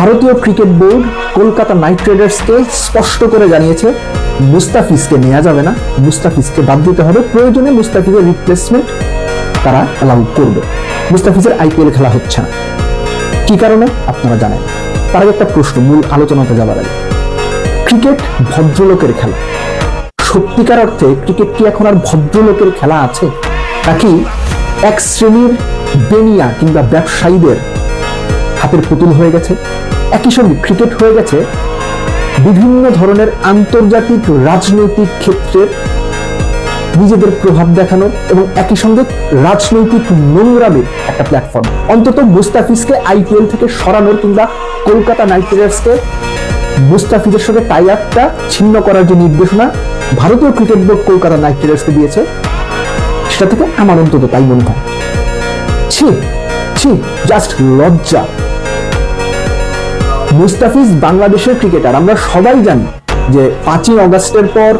ভারতীয় cricket board Kolkata knight রাইডার্সকে স্পষ্ট করে জানিয়েছে, মুস্তাফিজকে নেওয়া যাবে না, মুস্তাফিজকে বাদ দিতে হবে। প্রয়োজনে মুস্তাফিজের রিপ্লেসমেন্ট তারা অ্যালাউ করবে। মুস্তাফিজের আইপিএল খেলা হচ্ছে না। কি কারণে? আপনারা জানেন। তার আগে একটা প্রশ্ন, মূল আলোচনাতে যাবার আগে। ক্রিকেট ভদ্রলোকের খেলা। সত্যিকার অর্থে ক্রিকেট কি এখন আর ভদ্রলোকের খেলা আছে? নাকি এক শ্রেণির বেনিয়া কিংবা ব্যবসায়ীদের হাতের পুতুল হয়ে গেছে। একই সঙ্গে ক্রিকেট হয়ে গেছে। বিভিন্ন ধরনের আন্তর্জাতিক রাজনৈতিক ক্ষেত্রের নিজেদের প্রভাব দেখানোর এবং একই সঙ্গে রাজনৈতিক নোংরামের একটা প্ল্যাটফর্ম অন্তত মুস্তাফিজকে আইপিএল থেকে সরানোর কিংবা কলকাতা নাইট রাইডার্সকে মুস্তাফিজের সঙ্গে টাই আপটা ছিন্ন করার যে নির্দেশনা ভারতীয় ক্রিকেট বোর্ড কলকাতা নাইট রাইডার্সকে দিয়েছে, সেটা থেকে আমার অন্তত তাই মনে হয়। ছি ছি জাস্ট লজ্জা। মুস্তাফিজ বাংলাদেশের ক্রিকেটার। আমরা সবাই জানি যে পাঁচই অগস্টের পর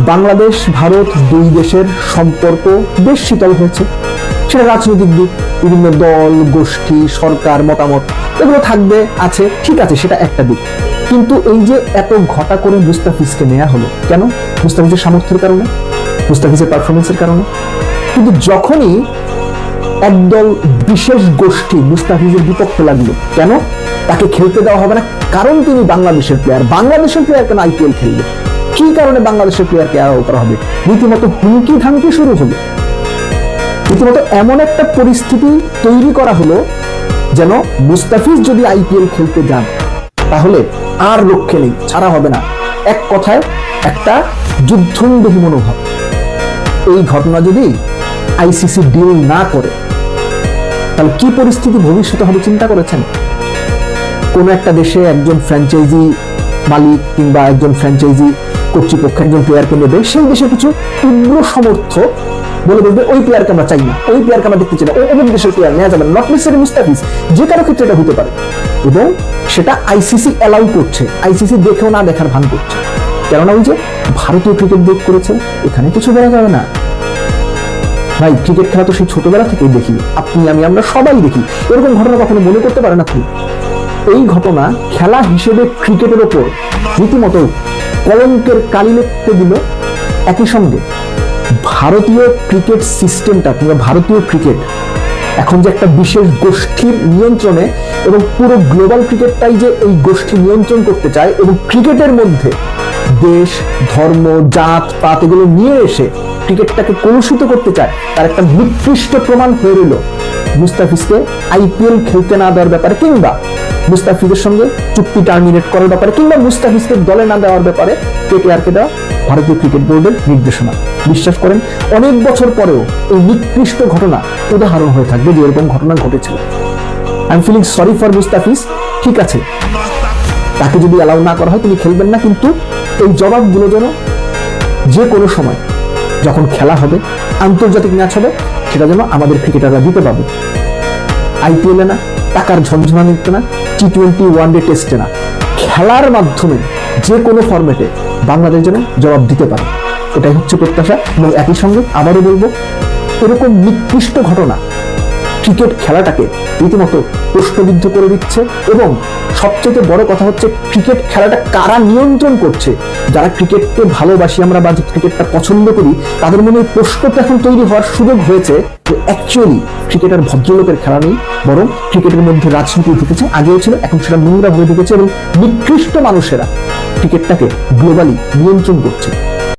বাংলাদেশ, ভারত দুই দেশের সম্পর্ক বেশ শীতল হয়েছে। সেটা রাজনৈতিক দিক, বিভিন্ন দল, গোষ্ঠী, সরকার, মতামত, এগুলো থাকবে, আছে, ঠিক আছে, সেটা একটা দিক। কিন্তু এই যে এত ঘটা করে মুস্তাফিজকে নেওয়া হলো, কেন? মুস্তাফিজের সামর্থ্যের কারণে? মুস্তাফিজের পারফরমেন্সের কারণে? কিন্তু যখনই একদল বিশেষ গোষ্ঠী মুস্তাফিজের বিপক্ষে লাগল, কেন? তাকে খেলতে দেওয়া হবে না, কারণ তিনি বাংলাদেশের প্লেয়ার বাংলাদেশের প্লেয়ার কেন আইপিএল খেলবে? কি কারণে বাংলাদেশের প্লেয়ারকে অ্যালাউ করা হবে? রীতিমতো হুমকি ধামকি শুরু হলো। রীতিমতো এমন একটা পরিস্থিতি তৈরি করা হলো যেন মুস্তাফিজ যদি আইপিএল খেলতে যান, তাহলে আর লক্ষ্যে নেই, ছাড়া হবে না। এক কথায়, একটা যুদ্ধন্দহী মনোভাব। এই ঘটনা যদি আইসিসি ডিল না করে, তাহলে কি পরিস্থিতি ভবিষ্যতে হবে চিন্তা করেছেন? কোন একটা দেশে একজন ফ্র্যাঞ্চাইজি মালিক কিংবা একজন ফ্র্যাঞ্চাইজি কর্তৃপক্ষ, একজন প্লেয়ারকে নেবে, সেই দেশের কিছু উগ্র সমর্থক বলে বলবে, ওই প্লেয়ারকে আমরা চাই না, ওই প্লেয়ারকে আমরা দেখতে চাই না অমুক দেশের প্লেয়ার নেওয়া যাবে নট নেসেসারি মুস্তাফিজ যে কারও ক্ষেত্রে এটা হতে পারে। এবং সেটা আইসিসি অ্যালাউ করছে আইসিসি দেখেও না দেখার ভান করছে। কেননা ওই যে ভারতীয় ক্রিকেট বোর্ড করেছে, এখানে কিছু বলা যাবে না। ভাই ক্রিকেট খেলা তো সেই ছোটবেলা থেকেই দেখি। আপনি, আমি, আমরা সবাই দেখি। এরকম ঘটনা কখনো মনে করতে পারেন আপনি? এই ঘটনা খেলা হিসেবে ক্রিকেটের ওপর রীতিমতো কলঙ্কের কালি লিখতে দিল একই সঙ্গে ভারতীয় ক্রিকেট সিস্টেমটা কিংবা ভারতীয় ক্রিকেট এখন যে একটা বিশেষ গোষ্ঠীর নিয়ন্ত্রণে এবং পুরো গ্লোবাল ক্রিকেটটাই যে এই গোষ্ঠী নিয়ন্ত্রণ করতে চায় এবং ক্রিকেটের মধ্যে দেশ, ধর্ম, জাত, পাত এগুলো নিয়ে এসে ক্রিকেটটাকে কলুষিত করতে চায়, তার একটা নিকৃষ্ট প্রমাণ হয়ে রইল মুস্তাফিজকে আইপিএল খেলতে না দেওয়ার ব্যাপারে কিংবা মুস্তাফিজের সঙ্গে চুক্তি টার্মিনেট করার ব্যাপারে কিংবা মুস্তাফিজকে দলে না দেওয়ার ব্যাপারে কেকেআরকে দেওয়া ভারতীয় ক্রিকেট বোর্ডের নির্দেশনা। বিশ্বাস করেন, অনেক বছর পরেও এই নিকৃষ্ট ঘটনা উদাহরণ হয়ে থাকবে যে এরকম ঘটনা ঘটেছিল। I am feeling sorry for Mustafiz, ঠিক আছে। তাকে যদি অ্যালাউ না করা হয়, তিনি খেলবেন না, কিন্তু এই জবাবগুলো যেন যে কোনো সময় যখন খেলা হবে, আন্তর্জাতিক ম্যাচ হবে, সেটা যেন আমাদের ক্রিকেটাররা দিতে পারবে। আইপিএলে না টাকার নিচ্ছে না টি টোয়েন্টি ওয়ান ডে টেস্টে না। খেলার মাধ্যমে যে কোনো ফর্মেটে বাংলাদেশ যেন জবাব দিতে পারে। এটাই হচ্ছে প্রত্যাশা এবং একই সঙ্গে আবারও বলব, এরকম নিকৃষ্ট ঘটনা ক্রিকেট খেলাটাকে রীতিমতো প্রশ্নবিদ্ধ করে দিচ্ছে এবং সবচেয়ে বড় কথা হচ্ছে ক্রিকেট খেলাটা কারা নিয়ন্ত্রণ করছে? যারা ক্রিকেটকে ভালোবাসি, আমরা বা ক্রিকেটটা পছন্দ করি, তাদের মনে প্রশ্নটা এখন তৈরি হওয়ার সুযোগ হয়েছে যে অ্যাকচুয়ালি ক্রিকেট আর ভদ্রলোকের খেলা নেই, বরং ক্রিকেটের মধ্যে রাজনীতি ঢুকেছে, আগেও ছিল, এখন সেটা নোংরা হয়ে ঢুকেছে এবং নিকৃষ্ট মানুষেরা ক্রিকেটটাকে গ্লোবালি নিয়ন্ত্রণ করছে।